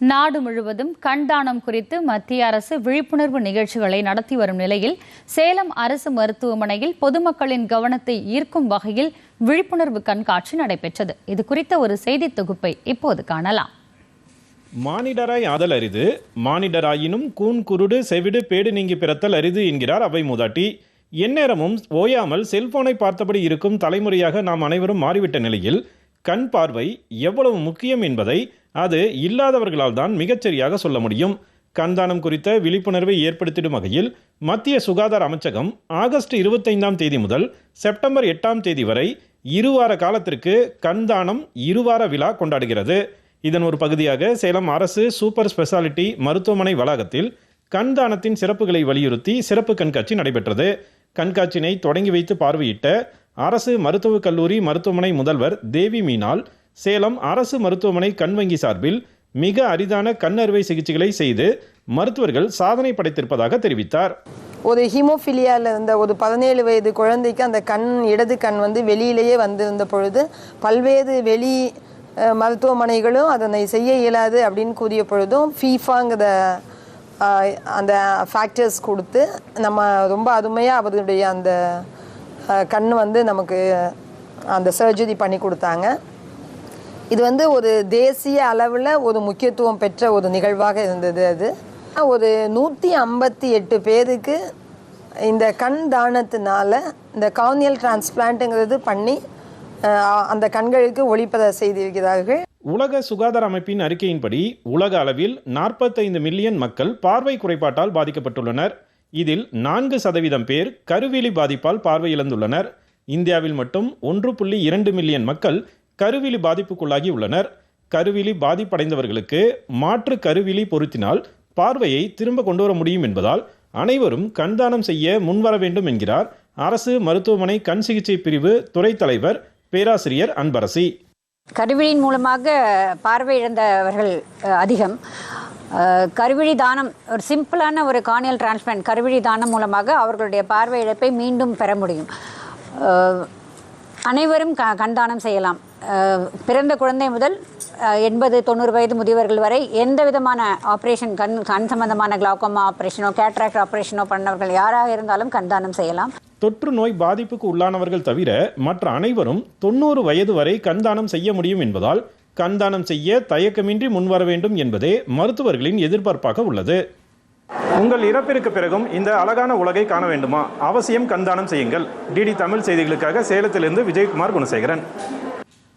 நாடு முழுவதும் கண்தானம் குறித்து மத்திய அரசு விழிப்புணர்வு நிகழ்ச்சிகளை நடத்தி வரும் நிலையில் சேலம் அரசு மருத்துவமனையில் பொதுமக்களின் கவனத்தை ஈர்க்கும் வகையில் விழிப்புணர்வு கண்காட்சி நடைபெற்றது. இது குறித்த ஒரு செய்தி தொகுப்பை இப்போது காணலாம். மானிடராய் ஆதல் அரிது மானிடராயினும் கூன் குருடு செவிடு பேடு நீங்கி பிறத்தல் அரிது என்கிறார் அவை மூதாட்டி. எந்நேரமும் ஓயாமல் செல்போனை பார்த்தபடி இருக்கும் தலைமுறையாக நாம் அனைவரும் மாறிவிட்ட நிலையில் கண் பார்வை எவ்வளவு முக்கியம் என்பதை அது இல்லாதவர்களால் தான் மிகச்சரியாக சொல்ல முடியும். கண்தானம் குறித்த விழிப்புணர்வை ஏற்படுத்திடும் வகையில் மத்திய சுகாதார அமைச்சகம் ஆகஸ்ட் இருபத்தைந்தாம் தேதி முதல் செப்டம்பர் எட்டாம் தேதி வரை இருவார காலத்திற்கு கண்தானம் இருவார விழா கொண்டாடுகிறது. இதன் ஒரு பகுதியாக சேலம் அரசு சூப்பர் ஸ்பெஷாலிட்டி மருத்துவமனை வளாகத்தில் கண்தானத்தின் சிறப்புகளை வலியுறுத்தி சிறப்பு கண்காட்சி நடைபெற்றது. கண்காட்சியினை தொடங்கி வைத்து பார்வையிட்ட அரசு மருத்துவக் கல்லூரி மருத்துவமனை முதல்வர் தேவி மீனால் சேலம் அரசு மருத்துவமனை கண் வங்கி சார்பில் மிக அரிதான கண் அறுவை சிகிச்சைகளை செய்து மருத்துவர்கள் சாதனை படைத்திருப்பதாக தெரிவித்தார். ஒரு ஹீமோஃபிலியாவில் இருந்த ஒரு பதினேழு வயது குழந்தைக்கு அந்த கண் இடது கண் வந்து வெளியிலேயே வந்திருந்த பொழுது பல்வேறு வெளி மருத்துவமனைகளும் அதனை செய்ய இயலாது அப்படின்னு கூறிய பொழுதும் ஃபீஃபாங்கிற அந்த ஃபேக்டர்ஸ் கொடுத்து நம்ம ரொம்ப அருமையாக அவருடைய அந்த கண் வந்து நமக்கு அந்த சர்ஜரி பண்ணி கொடுத்தாங்க. இது வந்து ஒரு தேசிய அளவில் ஒரு முக்கியத்துவம் பெற்ற ஒரு நிகழ்வாக இருந்தது அது. ஒரு நூற்றி ஐம்பத்தி எட்டு பேருக்கு இந்த கண் தானத்தினால இந்த கார்னியல் டிரான்ஸ்பிளான்ட்டுங்கிறது பண்ணி அந்த கண்களுக்கு ஒளிப்பத செய்திருக்கிறார்கள். உலக சுகாதார அமைப்பின் அறிக்கையின்படி உலக அளவில் நாற்பத்தைந்து மில்லியன் மக்கள் பார்வை குறைபாட்டால் பாதிக்கப்பட்டுள்ளனர். இதில் நான்கு சதவீதம் பேர் கருவிழி பாதிப்பால் பார்வை இழந்துள்ளனர் இந்தியாவில் மட்டும் ஒன்று புள்ளி இரண்டு மில்லியன் மக்கள் கருவிழி பாதிப்புக்குள்ளாகி உள்ளனர். கருவிழி பாதிப்படைந்தவர்களுக்கு மாற்று கருவிழி பொருத்தினால் பார்வையை திரும்ப கொண்டு வர முடியும் என்பதால் அனைவரும் கண்தானம் செய்ய முன்வர வேண்டும் என்கிறார் அரசு மருத்துவமனை கண் சிகிச்சை பிரிவு துறை தலைவர் பேராசிரியர் அன்பரசி. கருவிழியின் மூலமாக பார்வை இழந்தவர்கள் அதிகம். கருவிழி தானம் ஒரு சிம்பிளான ஒரு கார்னியல் டிரான்ஸ்பிளான்ட் கருவிழி தானம் மூலமாக அவர்களுடைய பார்வை இழப்பை மீண்டும் பெற முடியும். அனைவரும் க கண்தானம் செய்யலாம். பிறந்த குழந்தை முதல் எண்பது தொண்ணூறு வயது முதியவர்கள் வரை எந்த விதமான ஆப்ரேஷன் கண் கண் சம்பந்தமான கிளாக்கோமா ஆப்ரேஷனோ கேட்ராக்ட் ஆப்ரேஷனோ பண்ணவர்கள் யாராக இருந்தாலும் கண்தானம் செய்யலாம். தொற்று நோய் பாதிப்புக்கு உள்ளானவர்கள் தவிர மற்ற அனைவரும் தொண்ணூறு வயது வரை கண்தானம் செய்ய முடியும் என்பதால் கண்தானம் செய்ய தயக்கமின்றி முன்வர வேண்டும் என்பதே மருத்துவர்களின் எதிர்பார்ப்பாக உள்ளது. உங்கள் இறப்பிற்கு பிறகும் இந்த அழகான உலகை காண வேண்டுமா? அவசியம் கண்தானம் செய்யுங்கள். டிடி தமிழ் செய்திகளுக்காக சேலத்திலிருந்து விஜயகுமார் குணசேகரன்.